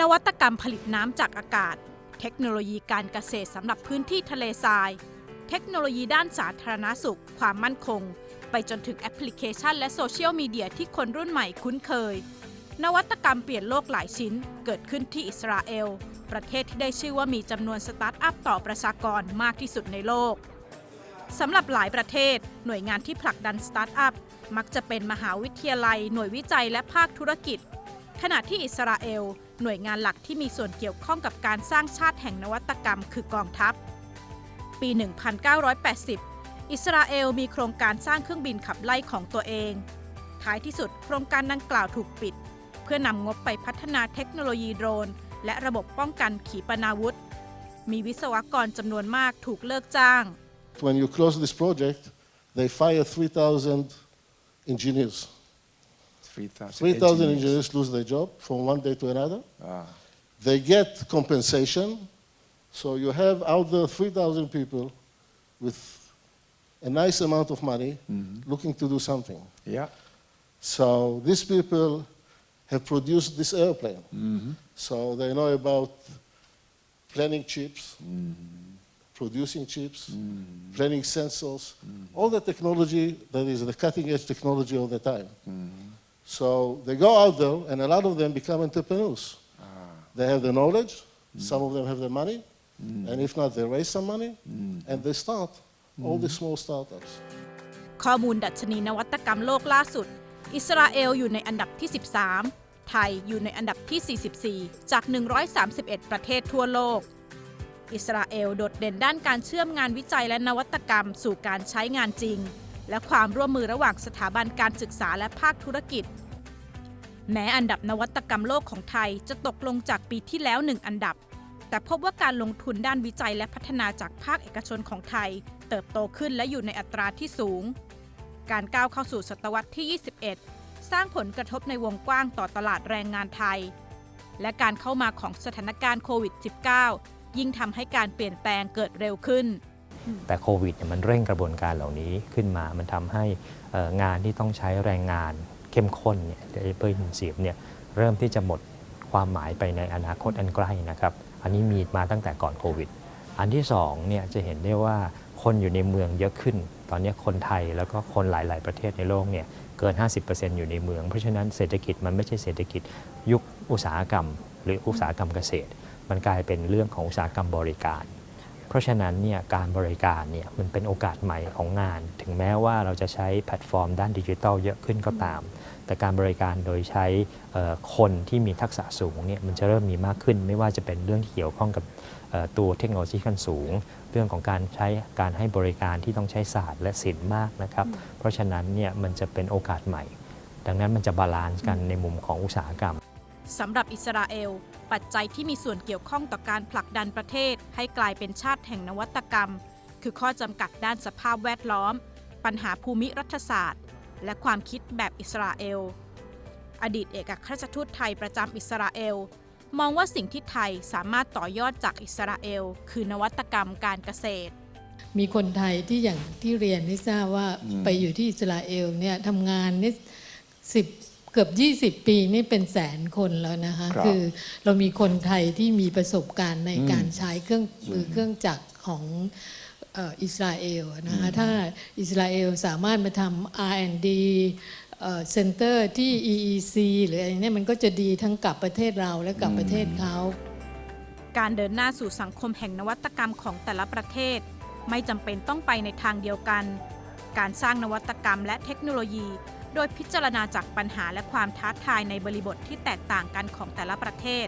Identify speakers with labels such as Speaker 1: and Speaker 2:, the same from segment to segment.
Speaker 1: นวัตกรรมผลิตน้ำจากอากาศ เทคโนโลยีการเกษตรสำหรับพื้นที่ทะเลทราย เทคโนโลยีด้านสาธารณสุข ความมั่นคง ไปจนถึงแอปพลิเคชันและโซเชียลมีเดียที่คนรุ่นใหม่คุ้นเคย นวัตกรรมเปลี่ยนโลกหลายชิ้น เกิดขึ้นที่อิสราเอล ประเทศที่ได้ชื่อว่ามีจำนวนสตาร์ทอัพต่อประชากรมากที่สุดในโลกสำหรับหลายประเทศ หน่วยงานที่ผลักดันสตาร์ทอัพ มักจะเป็นมหาวิทยาลัย หน่วยวิจัยและภาคธุรกิจ ขณะที่อิสราเอล หน่วยงานหลักที่มีส่วนเกี่ยวข้องกับการสร้างชาติแห่งนวัตกรรม คือกองทัพ ปี 1980 อิสราเอลมีโครงการสร้างเครื่องบินขับไล่ของตัวเอง ท้ายที่สุดโครงการดังกล่าวถูกปิด เพื่อนำงบไปพัฒนาเทคโนโลยีโดรน และระบบป้องกันขีปนาวุธ มีวิศวกรจำนวนมากถูกเลิกจ้าง
Speaker 2: When you close this project, they fire 3,000 engineers.
Speaker 3: 3,000
Speaker 2: 3,000 engineers lose their job from one day to another.
Speaker 3: Ah,
Speaker 2: They get compensation. So you have out there 3,000 people with a nice amount of money mm-hmm. looking to do something.
Speaker 3: yeah.
Speaker 2: So these people have produced this airplane. Mm-hmm. So they know about planning chips, mm-hmm. producing chips, planning sensors, all the technology that is the cutting edge technology all the time. So they go out there, and a lot of them become entrepreneurs. They have the knowledge, some of them have the money, and if not, they raise some money, and they start all these small startups.
Speaker 1: ข้อมูลดัชนีนวัตกรรมโลกล่าสุด อิสราเอลอยู่ในอันดับที่ 13 ไทยอยู่ในอันดับที่ 44 จาก 131 ประเทศทั่วโลก อิสราเอลโดดเด่นด้านการเชื่อมงานวิจัยและนวัตกรรมสู่การใช้งานจริง และความร่วมมือระหว่างสถาบันการศึกษาและภาคธุรกิจ แม้อันดับนวัตกรรมโลกของไทยจะตกลงจากปีที่แล้วหนึ่งอันดับ แต่พบว่าการลงทุนด้านวิจัยและพัฒนาจากภาคเอกชนของไทย เติบโตขึ้นและอยู่ในอัตราที่สูง การก้าวเข้าสู่ศตวรรษที่ 21 สร้างผลกระทบในวงกว้างต่อตลาดแรงงานไทย และการเข้ามาของสถานการณ์โควิด -19 ยิ่งทำให้การเปลี่ยนแปลงเกิดเร็วขึ้น
Speaker 4: แต่โควิดเนี่ยมันเร่งกระบวนการเหล่านี้ขึ้นมา มันทำให้งานที่ต้องใช้แรงงานเข้มข้นเนี่ย labor intensive เนี่ยเริ่มที่จะหมดความหมายไปในอนาคตอันใกล้นะครับ อันนี้มีมาตั้งแต่ก่อนโควิด อันที่สองเนี่ยจะเห็นได้ว่าคนอยู่ในเมืองเยอะขึ้น ตอนนี้คนไทยแล้วก็คนหลาย ๆ ประเทศในโลกเนี่ยเกิน 50%อยู่ในเมือง เพราะฉะนั้นเศรษฐกิจมันไม่ใช่เศรษฐกิจยุคอุตสาหกรรม หรืออุตสาหกรรมเกษตร มันกลายเป็นเรื่องของอุตสาหกรรมบริการ เพราะฉะนั้นเนี่ยการบริการเนี่ยมันเป็นโอกาสใหม่ของงาน ถึงแม้ว่าเราจะใช้แพลตฟอร์มด้านดิจิทัลเยอะขึ้นก็ตาม แต่การบริการโดยใช้คนที่มีทักษะสูงเนี่ยมันจะเริ่มมีมากขึ้น ไม่ว่าจะเป็นเรื่องที่เกี่ยวข้องกับตัวเทคโนโลยีขั้นสูง เรื่องของการใช้การให้บริการที่ต้องใช้ศาสตร์และศิลป์มากนะครับ เพราะฉะนั้นเนี่ยมันจะเป็นโอกาสใหม่ ดังนั้นมันจะบาลานซ์กันในมุมของอุตสาหกรรม
Speaker 1: สำหรับอิสราเอล ปัจจัยที่มีส่วนเกี่ยวข้องต่อการผลักดันประเทศให้กลายเป็นชาติแห่งนวัตกรรม คือข้อจำกัดด้านสภาพแวดล้อม ปัญหาภูมิรัฐศาสตร์ และความคิดแบบอิสราเอล อดีตเอกอัครราชทูตไทยประจำอิสราเอล มองว่าสิ่งที่ไทยสามารถต่อยอดจากอิสราเอล คือนวัตกรรมการเกษตร
Speaker 5: มีคนไทยที่อย่างที่เรียนที่ทราบว่าไปอยู่ที่อิสราเอลเนี่ยทำงานนี่สิบ เกือบ 20 ปีนี่เป็นแสนคนแล้วนะคะ
Speaker 3: ครับ
Speaker 5: คือเรามีคนไทยที่มีประสบการณ์ในการใช้เครื่องมือเครื่องจักรของเอ่ออิสราเอลนะคะถ้าอิสราเอลสามารถมาทำ R&D เซ็นเตอร์ที่ EEC หรืออะไรเนี่ยมันก็จะดีทั้งกับประเทศเราและกับประเทศเขา
Speaker 1: การเดินหน้าสู่สังคมแห่งนวัตกรรมของแต่ละประเทศ ไม่จำเป็นต้องไปในทางเดียวกัน การสร้างนวัตกรรมและเทคโนโลยี โดยพิจารณาจากปัญหาและความท้าทายในบริบทที่แตกต่างกันของแต่ละประเทศ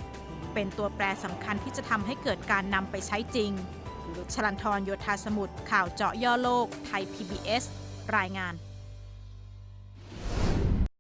Speaker 1: เป็นตัวแปรสำคัญที่จะทำให้เกิดการนำไปใช้จริงชลันทรโยธาสมุทรข่าวเจาะย่อโลก ไทย PBS รายงาน